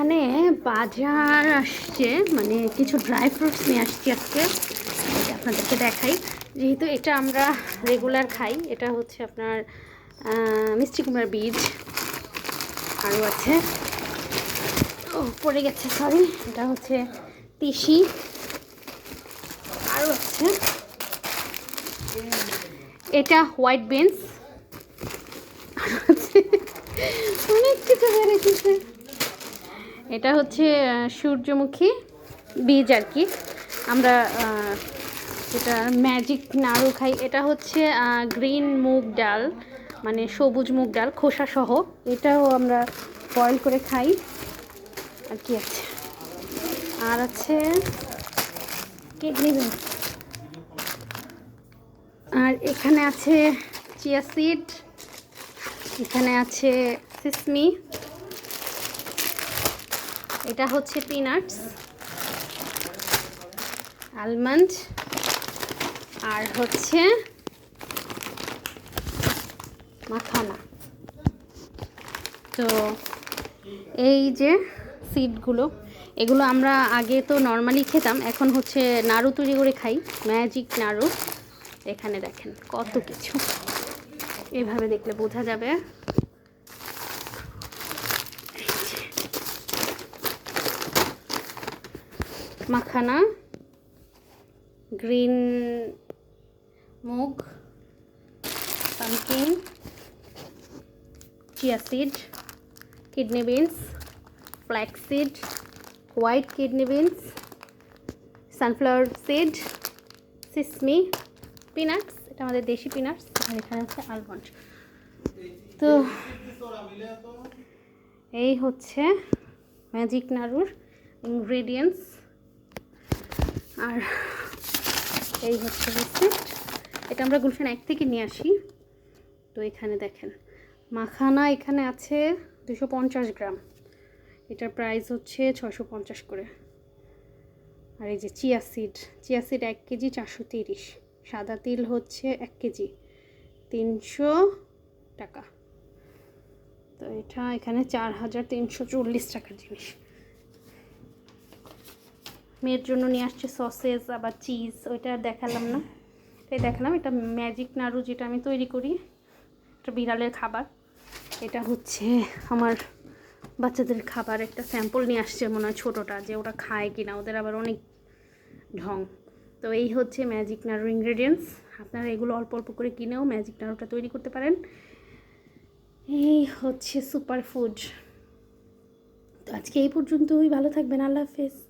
এখানে বাজার আসছে মানে কিছু ড্রাই ফ্রুটস নিয়ে আসছি আজকে। আপনাদেরকে দেখাই। যেহেতু এটা আমরা রেগুলার খাই, এটা হচ্ছে আপনার মিষ্টি কুমড়ার বীজ। আরও আছে। ও, পড়ে গেছে সরি এটা হচ্ছে তিসি। আরও আছে। এটা হোয়াইট বিনস অনেক কিছু বেড়েছে এটা হচ্ছে সূর্যমুখী বীজ আর কি। আমরা যেটা ম্যাজিক নাড়ু খাই। এটা হচ্ছে গ্রিন মুগ ডাল মানে সবুজ মুগ ডাল, খোসা সহ। এটাও আমরা বয়েল করে খাই। আর কি আছে? আর আছে নেবেন আর এখানে আছে, চিয়া সিড। এখানে আছে, সিসমি। এটা হচ্ছে পিনাটস আলমন্ড আর হচ্ছে মাখানা। তো এই যে সিডগুলো এগুলো আমরা আগে তো নর্মালি খেতাম, এখন হচ্ছে নাড়ু তৈরি করে খাই ম্যাজিক নাড়ু। এখানে দেখেন কত কিছু। এভাবে দেখলে বোঝা যাবে এই যে। Makhana, green moong, pumpkin, chia seed, kidney beans, flax seed, white kidney beans, sunflower seed, sesame, peanuts, এটা আমাদের দেশি পিনাটস, আর এখানে আছে আলমন্ড। তো এই হচ্ছে ম্যাজিক নাড়ুর ইনগ্রেডিয়েন্টস আর এই হচ্ছে রেসিপ্ট এটা আমরা গুলশান এক থেকে নিয়ে আসি। তো এখানে দেখেন, মাখানা এখানে আছে দুশো পঞ্চাশ গ্রাম। এটার প্রাইস হচ্ছে ছশো পঞ্চাশ করে। আর এই যে চিয়া সিড চিয়া সিড এক কেজি চারশো তিরিশ। সাদা তিল হচ্ছে এক কেজি, তিনশো টাকা। তো এটা এখানে চার হাজার তিনশো চল্লিশ টাকার জিনিস। মেয়ের জন্য নিয়ে আসছে সসেস আবার চিজ, ওইটা দেখালাম না। এটাই দেখালাম, এটা ম্যাজিক নাড়ু যেটা আমি তৈরি করি। এটা বিড়ালের খাবার। এটা হচ্ছে আমার বাচ্চাদের খাবার। একটা স্যাম্পল নিয়ে আসছে মনে হয় ছোটোটা, যে ওটা খায় কিনা। ওদের আবার অনেক ঢং। তো এই হচ্ছে ম্যাজিক নাড়ু ইনগ্রেডিয়েন্টস আপনারা এগুলো অল্প অল্প করে কিনেও ম্যাজিক নাড়ুটা তৈরি করতে পারেন। এই হচ্ছে সুপার ফুড তো আজকে এই পর্যন্তই। ভালো থাকবেন। আল্লাহ হাফেজ।